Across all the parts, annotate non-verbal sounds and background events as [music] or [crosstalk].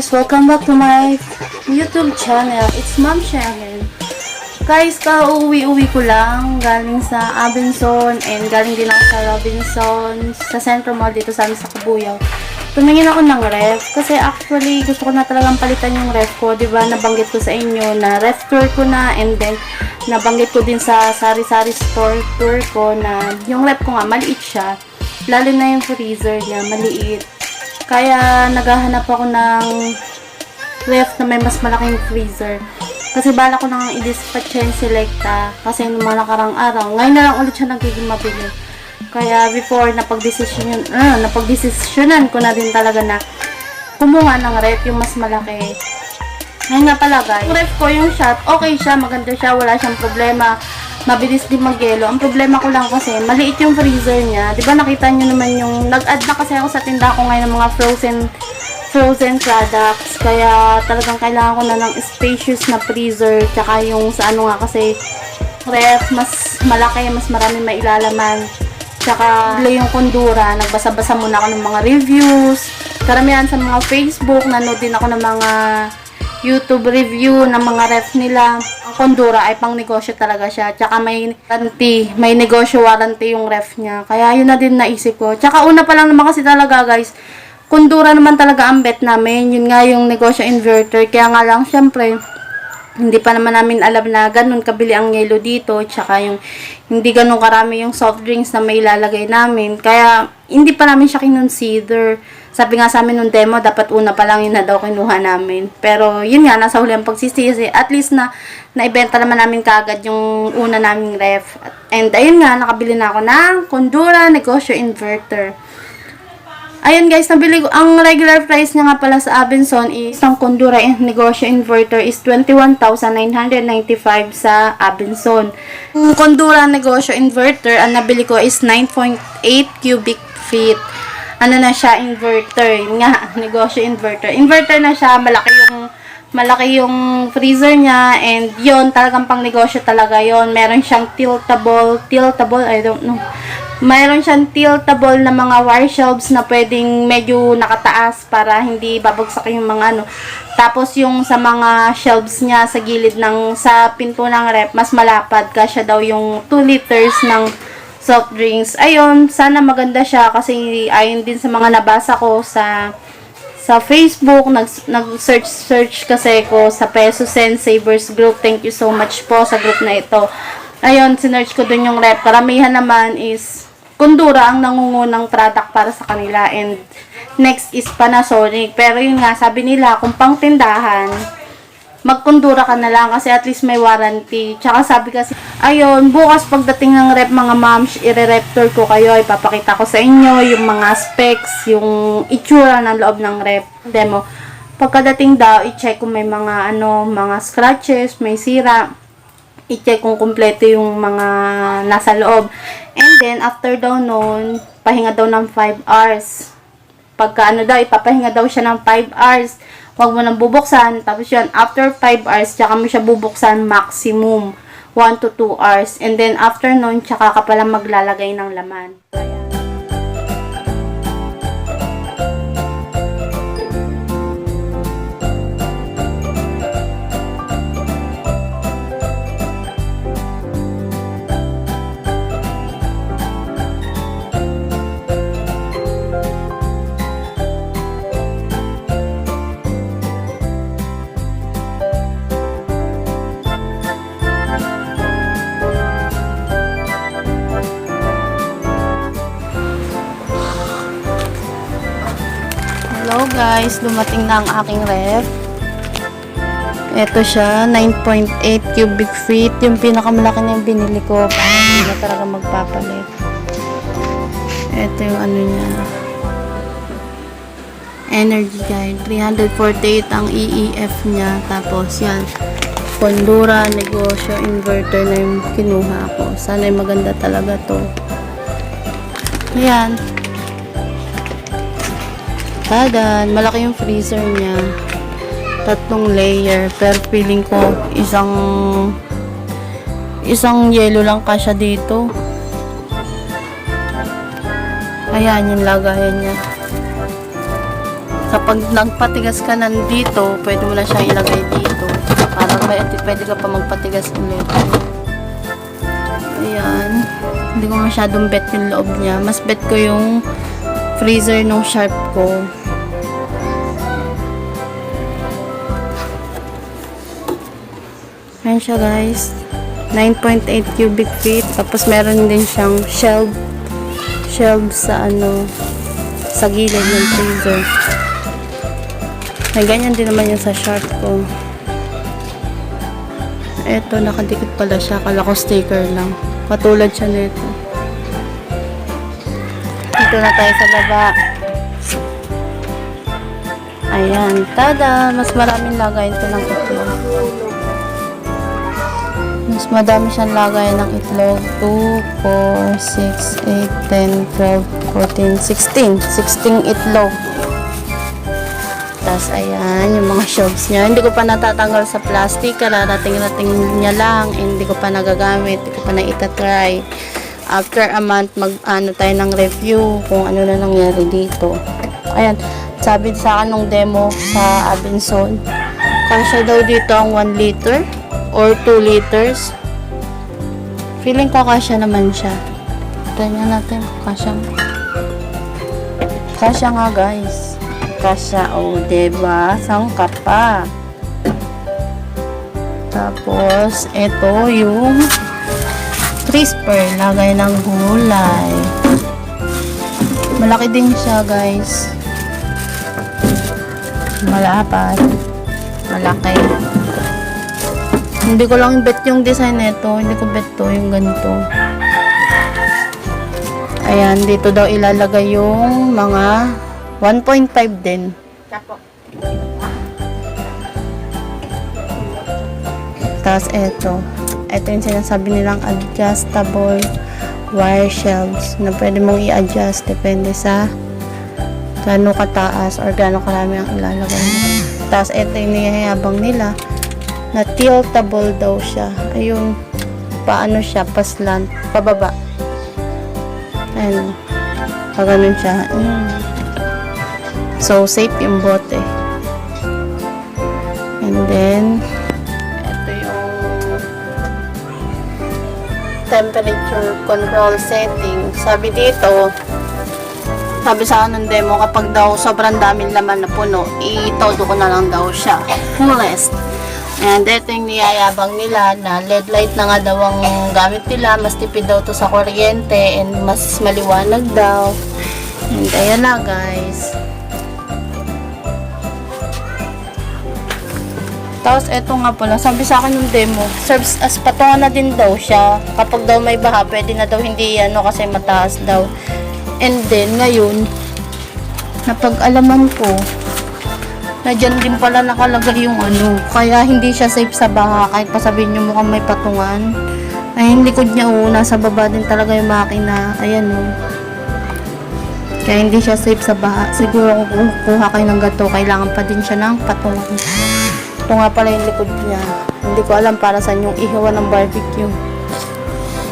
guys! Welcome back to my YouTube channel. It's Shea again. Guys, ka-uwi-uwi ko lang galing sa Abenson and galing din ako sa Robinson sa Centro Mall dito sa amin sa Kabuyaw. Tumingin ako ng ref kasi actually gusto ko na talagang palitan yung ref ko. ba Nabanggit ko sa inyo na ref tour ko na and then nabanggit ko din sa sari-sari store tour ko na yung ref ko nga maliit siya. Lalo na yung freezer niya, maliit. Kaya naghahanap ako ng ref na may mas malaking freezer. Kasi bala ko nang i-dispatch yung selecta kasi nung mga nakarang araw. Ngayon na lang ulit siya nagiging mabili. Kaya before napag-desisyon yun, uh, napag-desisyonan ko na din talaga na kumuha ng ref yung mas malaki. Ngayon nga pala guys, yung ref ko yung shot, okay siya, maganda siya, wala siyang problema. Mabilis din mag-yelo. Ang problema ko lang kasi, maliit yung freezer niya. Di ba nakita niyo naman yung, nag-add na kasi ako sa tinda ko ngayon ng mga frozen frozen products. Kaya talagang kailangan ko na ng spacious na freezer. Tsaka yung sa ano nga kasi ref, mas malaki, mas marami mailalaman. Tsaka yung kondura, nagbasa-basa muna ako ng mga reviews. Karamihan sa mga Facebook, nanood din ako ng mga YouTube review ng mga ref nila. Ang kondura ay pang negosyo talaga siya. Tsaka may warranty, may negosyo warranty yung ref niya. Kaya yun na din naisip ko. Tsaka una pa lang naman kasi talaga guys, kondura naman talaga ang bet namin. Yun nga yung negosyo inverter. Kaya nga lang, syempre, hindi pa naman namin alam na ganun kabili ang yelo dito. Tsaka yung hindi ganun karami yung soft drinks na may ilalagay namin. Kaya hindi pa namin siya kinonsider. Sabi nga sa amin nung demo, dapat una pa lang yun na daw kinuha namin. Pero yun nga, nasa huli ang pagsisisi. At least na naibenta naman namin kagad yung una naming ref. And ayun nga, nakabili na ako ng Kondura Negosyo Inverter. Ayun guys, nabili ko. Ang regular price niya nga pala sa Abenson is isang Kondura Negosyo Inverter is 21,995 sa Abenson. Yung Kondura Negosyo Inverter, ang nabili ko is 9.8 cubic feet. Ano na siya, inverter. Yun nga, [laughs] negosyo inverter. Inverter na siya, malaki yung malaki yung freezer niya and yon talagang pang negosyo talaga yon meron siyang tiltable tiltable I don't know mayroon siyang tiltable na mga wire shelves na pwedeng medyo nakataas para hindi babagsak yung mga ano tapos yung sa mga shelves niya sa gilid ng sa pinto ng rep mas malapad kasya daw yung 2 liters ng soft drinks ayun sana maganda siya kasi ayon din sa mga nabasa ko sa sa Facebook, nag, nag-search search kasi ko sa Peso Sense Savers Group. Thank you so much po sa group na ito. Ayun, sinearch ko dun yung rep. Karamihan naman is Kundura ang nangungunang product para sa kanila and next is Panasonic. Pero yun nga, sabi nila kung pang tindahan, magkundura ka na lang kasi at least may warranty. Tsaka sabi kasi, ayun, bukas pagdating ng rep mga moms, tour ko kayo, ipapakita ko sa inyo yung mga specs, yung itsura ng loob ng rep demo. Pagkadating daw, i-check kung may mga ano, mga scratches, may sira, i-check kung kumpleto yung mga nasa loob. And then, after daw noon, pahinga daw ng 5 hours. Pagka ano daw, ipapahinga daw siya ng 5 hours. Huwag mo nang bubuksan. Tapos yun, after 5 hours, tsaka mo siya bubuksan maximum 1 to 2 hours. And then, after noon, tsaka ka pala maglalagay ng laman. Hello guys, dumating na ang aking ref. Ito siya, 9.8 cubic feet. Yung pinakamalaki na yung binili ko. Para hindi na talaga magpapalit. Ito yung ano niya. Energy guide. 348 ang EEF niya. Tapos yan. Kondura, negosyo, inverter na yung kinuha ko. Sana yung maganda talaga to. Ayan. Tadan, malaki yung freezer niya. Tatlong layer. Pero feeling ko, isang isang yelo lang kasya dito. Ayan, yung lagayan niya. Kapag nagpatigas ka nandito, pwede mo na siya ilagay dito. Para pwede ka pa magpatigas ulit. Ayan. Hindi ko masyadong bet yung loob niya. Mas bet ko yung freezer nung sharp ko. Ayan siya guys. 9.8 cubic feet. Tapos meron din siyang shelf. Shelf sa ano, sa gilid ng freezer. May ganyan din naman yung sa sharp ko. Eto, nakadikit pala siya. Kala ko sticker lang. Patulad siya nito. Dito na tayo sa baba. Ayan. Tada! Mas maraming lagay ito ng itlog. Madami siyang lagay ng itlog. 2, 4, 6, 8, 10, 12, 14, 16. 16 itlog. Tapos, ayan, yung mga shelves niya. Hindi ko pa natatanggal sa plastic. Kararating-rating niya lang. Hindi ko pa nagagamit. Hindi ko pa na itatry. After a month, mag, ano tayo ng review kung ano na nangyari dito. Ayan, sabi sa akin nung demo sa Abenson, kasya daw dito ang 1 liter or 2 liters. Feeling ko kasya naman siya. Tignan natin, kasya. Kasya nga guys. Kasya, o, oh, diba? Sangka pa. Tapos, ito yung crisper. Lagay ng gulay. Malaki din siya, guys. Malapad. Malaki. Hindi ko lang bet yung design nito. Hindi ko bet to, yung ganito. Ayan, dito daw ilalagay yung mga 1.5 din. Tapos eto. Ito yung sinasabi nilang adjustable wire shelves na pwede mong i-adjust depende sa gaano kataas or gaano karami ang ilalagay. Tapos ito yung niyayabang nila na tiltable daw siya. Ayun, paano siya, paslant, pababa. Ayun, pag ganun siya. Ayun. So, safe yung bote. And then, ito yung temperature control setting. Sabi dito, sabi sa akin ng demo, kapag daw sobrang daming laman na puno, itodo ko na lang daw siya. Fullest. And ito yung niyayabang nila na LED light na nga daw ang gamit nila. Mas tipid daw to sa kuryente and mas maliwanag daw. And ayan na guys. Tapos eto nga pala, sabi sa akin ng demo, serves as patungan na din daw siya. Kapag daw may baha, pwede na daw hindi ano kasi mataas daw. And then, ngayon, napag-alaman ko, na dyan din pala nakalagay yung ano. Kaya hindi siya safe sa baha. Kahit pa sabihin nyo mukhang may patungan. Ay, hindi ko niya oh, nasa baba din talaga yung makina. Ayan oh. Kaya hindi siya safe sa baha. Siguro kung kuha kayo ng gato, kailangan pa din siya ng patungan. Ito nga pala yung likod niya. Hindi ko alam para saan yung ihawan ng barbecue.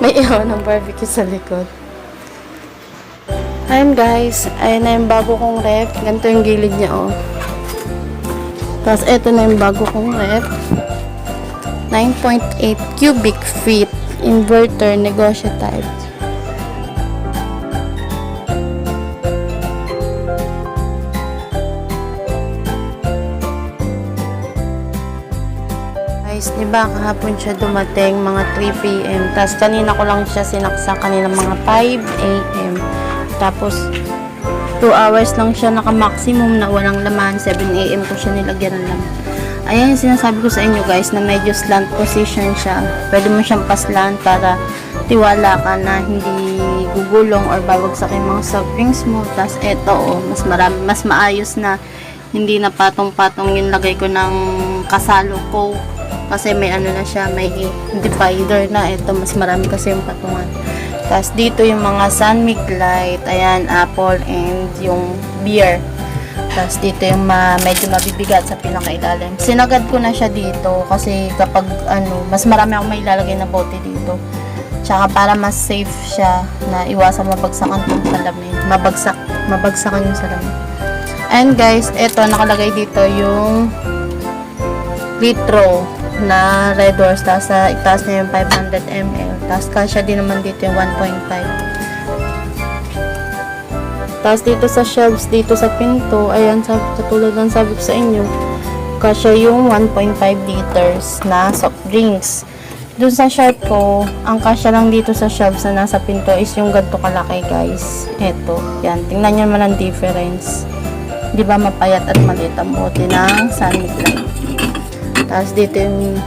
May ihawan ng barbecue sa likod. Ayun guys, ayun na yung bago kong ref. Ganito yung gilid niya oh. Tapos ito na yung bago kong ref. 9.8 cubic feet inverter negosyo type. Guys, di ba kahapon siya dumating mga 3 p.m. Tapos kanina ko lang siya sinaksa kanina mga 5 a.m. Tapos 2 hours lang siya naka-maximum na walang laman. 7 a.m. ko siya nilagyan ng laman. Ayan sinasabi ko sa inyo guys na medyo slant position siya. Pwede mo siyang paslant para tiwala ka na hindi gugulong or babagsak yung mga soft drinks mo. Tapos eto oh, mas marami, mas maayos na hindi na patong-patong yung lagay ko ng kasalo ko kasi may ano na siya, may divider na. Ito, mas marami kasi yung patungan. Tapos dito yung mga Sunmic light, ayan, apple and yung beer. Tapos dito yung ma medyo mabibigat sa pinakailalim. Sinagad ko na siya dito kasi kapag ano, mas marami akong may ilalagay na bote dito. Tsaka para mas safe siya na iwasan mabagsakan ng salamin. Mabagsak, mabagsakan yung salamin. And guys, eto nakalagay dito yung litro na Red Horse. Tapos sa itaas na yung 500 ml. Tapos kasya din naman dito yung 1.5. Tapos dito sa shelves, dito sa pinto, ayan, sabi, katulad ng sabi ko sa inyo, kasya yung 1.5 liters na soft drinks. Doon sa shelf ko, ang kasya lang dito sa shelves na nasa pinto is yung ganito kalaki guys. Eto, yan. Tingnan nyo naman ang difference. Di ba mapayat at maliit ang bote ng Sunny Light. Tapos dito yung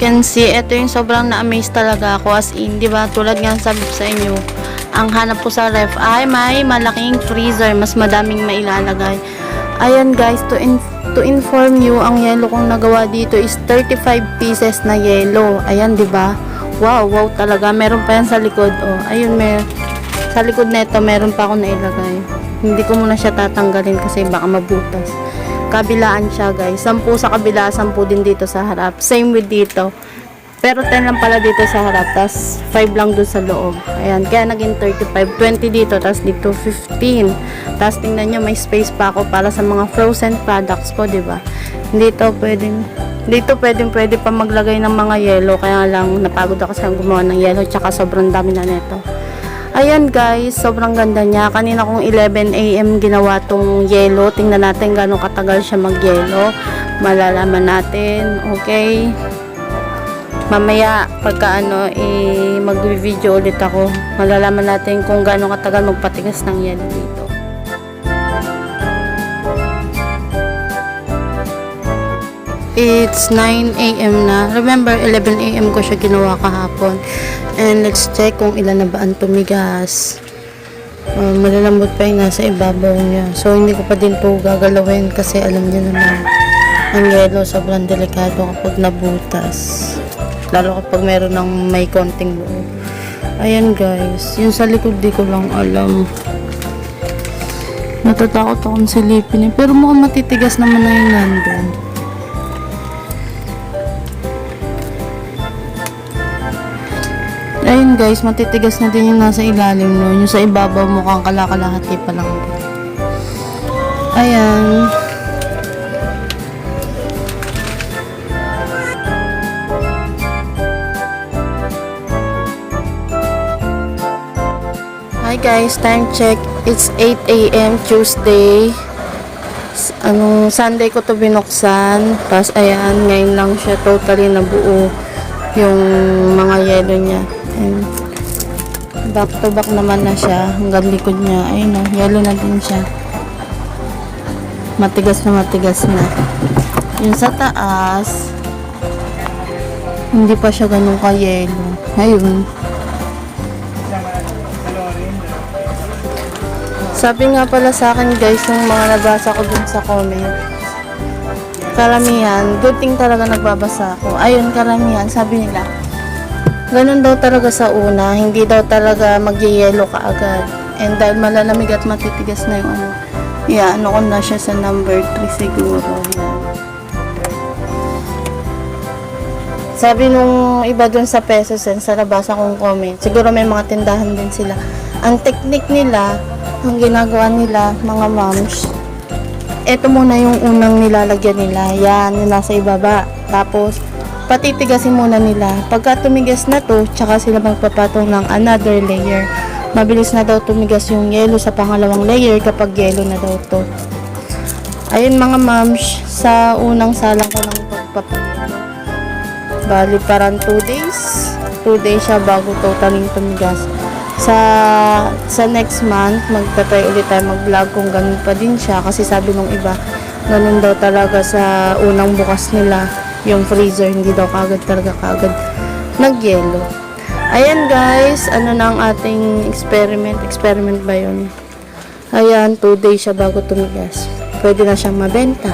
can see, ito yung sobrang na-amaze talaga ako as in, di ba? Tulad nga sabi sa inyo, ang hanap ko sa ref ay may malaking freezer, mas madaming mailalagay. Ayan guys, to, in- to inform you, ang yellow kong nagawa dito is 35 pieces na yellow. Ayan, di ba? Wow, wow talaga. Meron pa yan sa likod. Oh, ayun, mer sa likod nito meron pa ako nailagay. Hindi ko muna siya tatanggalin kasi baka mabutas. Kabilaan siya guys. 10 sa kabila, 10 din dito sa harap. Same with dito. Pero 10 lang pala dito sa harap, tas 5 lang dun sa loob. Ayan, kaya naging 35. 20 dito, tas dito 15. Tas tingnan nyo, may space pa ako para sa mga frozen products ko, ba? Dito pwedeng, dito pwedeng pwede pa maglagay ng mga yellow, kaya lang napagod ako sa gumawa ng yellow, tsaka sobrang dami na neto. Ayan guys, sobrang ganda niya. Kanina kong 11 a.m. ginawa tong yellow. Tingnan natin gano'ng katagal siya mag-yellow. Malalaman natin. Okay? Mamaya, pagka ano, eh, mag-video ulit ako. Malalaman natin kung gano'ng katagal magpatigas ng yellow dito. It's 9 a.m. na. Remember, 11 a.m. ko siya ginawa kahapon. And let's check kung ilan na ba ang tumigas. Uh, malalambot pa yung nasa ibabaw niya. So, hindi ko pa din po gagalawin kasi alam niyo naman, ang yellow sobrang delikado kapag nabutas. Lalo kapag meron ng may konting loob. Ayan guys, yung sa likod di ko lang alam. Natatakot akong silipin eh. Pero mukhang matitigas naman na yung nandun. Guys, matitigas na din yung nasa ilalim nun. Yung sa ibabaw mukhang kalakalahati pa lang. Ayan. Hi guys, time check. It's 8 a.m. Tuesday. Anong Sunday ko to binuksan. Tapos ayan, ngayon lang siya totally nabuo yung mga yelo niya. And back to back naman na siya. Hanggang likod niya. Ayun o, yelo na din siya. Matigas na matigas na. Yung sa taas, hindi pa siya ganun ka-yelo. Ayun. Sabi nga pala sa akin guys, yung mga nabasa ko dun sa comment, karamihan, good thing talaga nagbabasa ako. Ayun, karamihan, sabi nila, ganun daw talaga sa una, hindi daw talaga magyayelo ka agad. And dahil malalamig at matitigas na yung ano, yeah, ano ko na siya sa number 3 siguro. Sabi nung iba dun sa pesos and sa nabasa kong comment, siguro may mga tindahan din sila. Ang technique nila, ang ginagawa nila, mga moms, ito muna yung unang nilalagyan nila. Yan, yung nasa ibaba. Tapos, patitigasin muna nila. Pagka tumigas na to, tsaka sila magpapatong ng another layer. Mabilis na daw tumigas yung yelo sa pangalawang layer kapag yelo na daw to. Ayun mga moms, sa unang salang ko ng pagpapayelo. Bali parang 2 days. 2 days siya bago totaling tumigas. Sa sa next month, magtatry ulit tayo mag-vlog kung ganun pa din siya. Kasi sabi nung iba, ganun daw talaga sa unang bukas nila yung freezer. Hindi daw kagad talaga kagad nag-yellow. Ayan guys, ano na ang ating experiment? Experiment ba yun? Ayan, 2 days siya bago tumigas. Pwede na siyang mabenta.